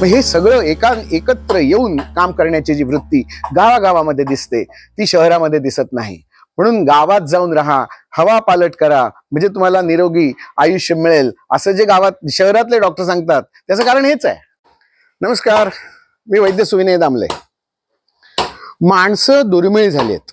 मग हे सगळं एका एकत्र येऊन काम करण्याची जी वृत्ती गावागावामध्ये दिसते ती शहरामध्ये दिसत नाही. म्हणून गावात जाऊन राहा हवा पालट करा म्हणजे तुम्हाला निरोगी आयुष्य मिळेल असं जे गावात शहरातले डॉक्टर सांगतात त्याचं कारण हेच आहे. नमस्कार मी वैद्य सुविनय दामले. माणसं दुर्मिळ झालीत.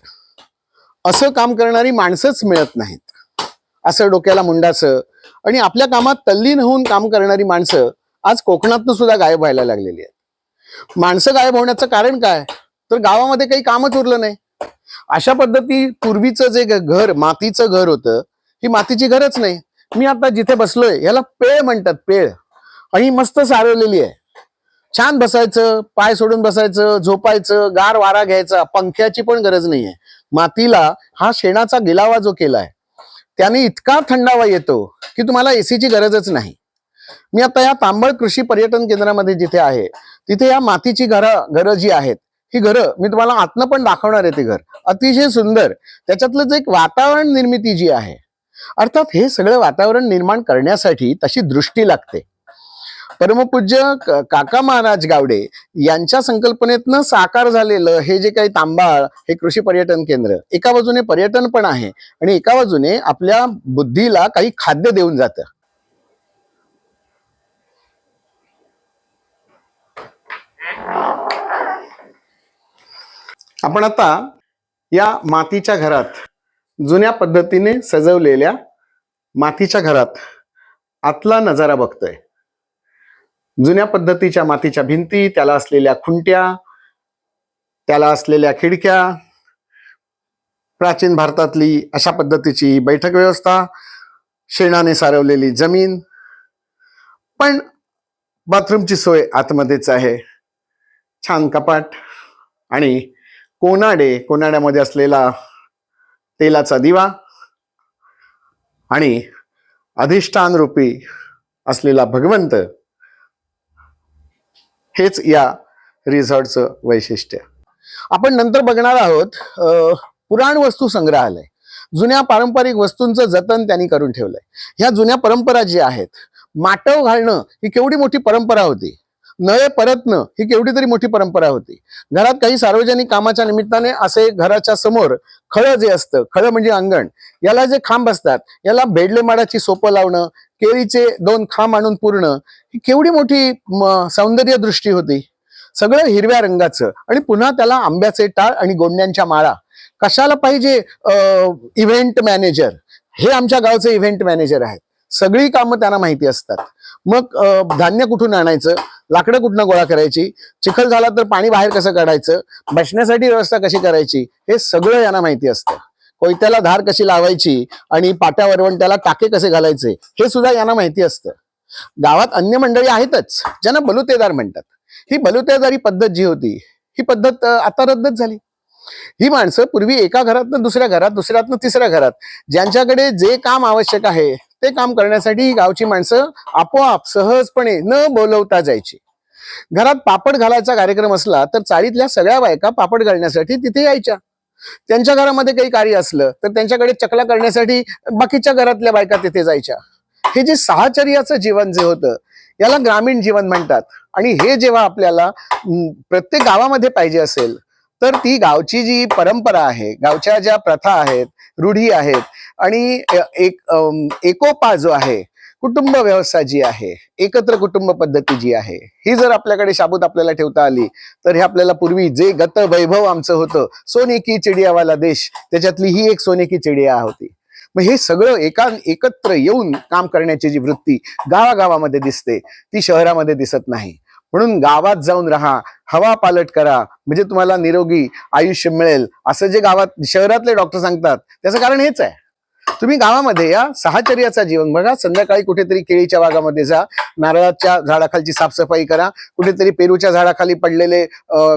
असं काम करणारी माणसंच मिळत नाहीत. असं डोक्याला मुंडाचं आणि आपल्या कामात तल्लीन होऊन काम करणारी माणसं आज कोकणातनं सुद्धा गायब व्हायला लागलेली आहेत. माणसं गायब होण्याचं कारण काय? तर गावामध्ये काही कामच उरलं नाही. अशा पद्धती पूर्वीचं जे घर मातीचं घर होतं ही मातीची घरच नाही. मी आता जिथे बसलोय याला पेळ म्हणतात पेळ. आणि मस्त सारवलेली आहे. छान बसायचं पाय सोडून बसायचं झोपायचं गार वारा घ्यायचा पंख्याची पण गरज नाहीये. मातीला हा शेणाचा गिलावा जो केलाय त्याने इतका थंडावा येतो की तुम्हाला एसीची गरजच नाही. मी आता या तांबळ कृषी पर्यटन केंद्रामध्ये जिथे आहे तिथे या मातीची घरं घरं जी आहेत ही घरं मी तुम्हाला आतनं पण दाखवणार आहे ते घर. अतिशय सुंदर. त्याच्यातलं जे एक वातावरण निर्मिती जी आहे अर्थात हे सगळं वातावरण निर्माण करण्यासाठी तशी दृष्टी लागते. परमपूज्य काका महाराज गावडे यांच्या संकल्पनेतनं साकार झालेलं हे जे काही तांबाळ हे कृषी पर्यटन केंद्र एका बाजूने पर्यटन पण आहे आणि एका बाजूने आपल्या बुद्धीला काही खाद्य देऊन जातं. आपण आता या मातीच्या घरात जुन्या पद्धतीने सजवलेल्या मातीच्या घरात आतला नजारा बघतोय. जुन्या पद्धतीच्या मातीच्या भिंती त्याला असलेल्या खुंट्या त्याला असलेल्या खिडक्या प्राचीन भारतातली अशा पद्धतीची बैठक व्यवस्था शेणाने सारवलेली जमीन पण बाथरूमची सोय आतमध्येच आहे. छान कपाट आणि कोनाडे कोनाड्यामध्ये असलेला तेलाचा दिवा आणि अधिष्ठान रूपी असलेला भगवंत हेच या रिसॉर्टचं वैशिष्ट्य. आपण नंतर बघणार आहोत पुराण वस्तू संग्रहालय. जुन्या पारंपरिक वस्तूंचं जतन त्यांनी करून ठेवलंय. ह्या जुन्या परंपरा जी आहेत माटव घालणं ही केवढी मोठी परंपरा होती. नळे परतणं ही केवढी तरी मोठी परंपरा होती. घरात काही सार्वजनिक कामाच्या निमित्ताने असे घराच्या समोर खळं जे असतं खळं म्हणजे अंगण याला जे खांब असतात याला बेडले माडाची सोपं लावणं केळीचे दोन खांब आणून पूर्ण ही केवढी मोठी सौंदर्य दृष्टी होती. सगळं हिरव्या रंगाचं आणि पुन्हा त्याला आंब्याचे टाळ आणि गोंड्यांच्या माळा. कशाला पाहिजे इव्हेंट मॅनेजर हे आमच्या गावचे इव्हेंट मॅनेजर आहेत. सगळी कामं त्यांना माहिती असतात. मग धान्य कुठून आणायचं? लाकडं कुठनं गोळा करायची? चिखल झाला तर पाणी बाहेर कसं काढायचं? बसण्यासाठी व्यवस्था कशी करायची? हे सगळं यांना माहिती असतं. कोयत्याला धार कशी लावायची आणि पाट्यावरवण त्याला टाके कसे घालायचे हे सुद्धा यांना माहिती असतं. गावात अन्य मंडळी आहेतच ज्यांना बलुतेदार म्हणतात. ही बलुतेदारी पद्धत जी होती ही पद्धत आता रद्दच झाली. ही माणसं पूर्वी एका घरातनं दुसऱ्या घरात दुसऱ्यातनं तिसऱ्या घरात ज्यांच्याकडे जे काम आवश्यक आहे ते काम करण्यासाठी गावची माणसं आपोआप सहजपणे न बोलवता जायची. घरात पापड घालायचा कार्यक्रम असला तर चाळीतल्या सगळ्या बायका पापड घालण्यासाठी तिथे यायच्या. त्यांच्या घरामध्ये काही कार्य असलं तर त्यांच्याकडे चकला करण्यासाठी बाकीच्या घरातल्या बायका तिथे जायच्या. हे जे साहचर्याचं जीवन जे होतं याला ग्रामीण जीवन म्हणतात. आणि हे जेव्हा आपल्याला प्रत्येक गावामध्ये पाहिजे असेल तर ती गावची जी परंपरा आहे गावच्या ज्या प्रथा आहेत रूढी आहेत. आणि एक एकोपा जो आहे. कुटुंब व्यवस्था जी आहे एकत्र कुटुंब पद्धती जी आहे ही जर आपल्याकडे शाबूत आपल्याला ठेवता आली तर हे आपल्याला पूर्वी जे गत वैभव आमचं होतं सोने की चिडियावाला देश त्याच्यातली ही एक सोने की चिडिया होती. मग हे सगळं एका एकत्र येऊन काम करण्याची जी वृत्ती गावागावामध्ये दिसते ती शहरामध्ये दिसत नाही. म्हणून गावात जाऊन राहा हवा पालट करा म्हणजे तुम्हाला निरोगी आयुष्य मिळेल. असं जे गावात शहरातले डॉक्टर सांगतात त्याचं कारण हेच आहे. तुम्ही गावामध्ये या साहचर्याचा जीवन बघा संध्याकाळी कुठेतरी केळीच्या बागामध्ये जा नारळाच्या झाडाखालची साफसफाई करा कुठेतरी पेरूच्या झाडाखाली पडलेले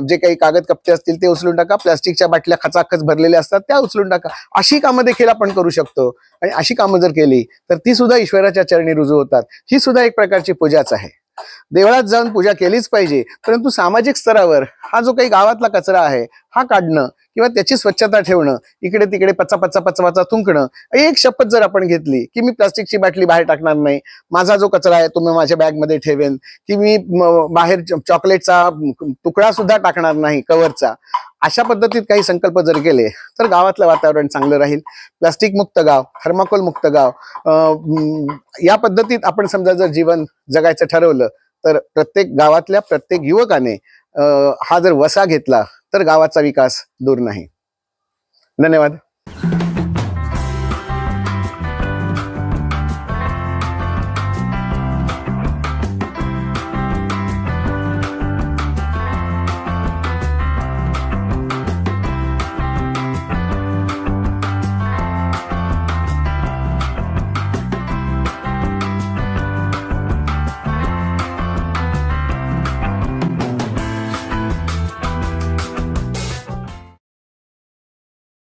जे काही कागद कप्ते असतील ते उचलून टाका प्लास्टिकच्या बाटल्या खचाखच भरलेल्या असतात त्या उचलून टाका. अशी कामं देखील आपण करू शकतो. आणि अशी कामं जर केली तर ती सुद्धा ईश्वराच्या चरणी रुजू होतात. ही सुद्धा एक प्रकारची पूजाच आहे. देवळात जाऊन पूजा केलीच पाहिजे. परंतु सामाजिक स्तरावर हा जो काही गावातला कचरा आहे हा काढणं किंवा त्याची स्वच्छता ठेवणं इकडे तिकडे पचा पचा पचा पचा थुंकणं एक शपथ जर आपण घेतली की मी प्लास्टिकची बाटली बाहेर टाकणार नाही माझा जो कचरा आहे तो मी माझ्या बॅगमध्ये ठेवेन की मी बाहेर चॉकलेटचा तुकडा सुद्धा टाकणार नाही कव्हरचा अशा पद्धतीत काही संकल्प जर केले तर गावातलं वातावरण चांगलं राहील. प्लास्टिक मुक्त गाव थर्माकोल मुक्त गाव या पद्धतीत आपण समजा जर जीवन जगायचं ठरवलं तर प्रत्येक गावातल्या प्रत्येक युवकाने हा जर वसा घेतला तर गावाचा विकास दूर नाही. धन्यवाद.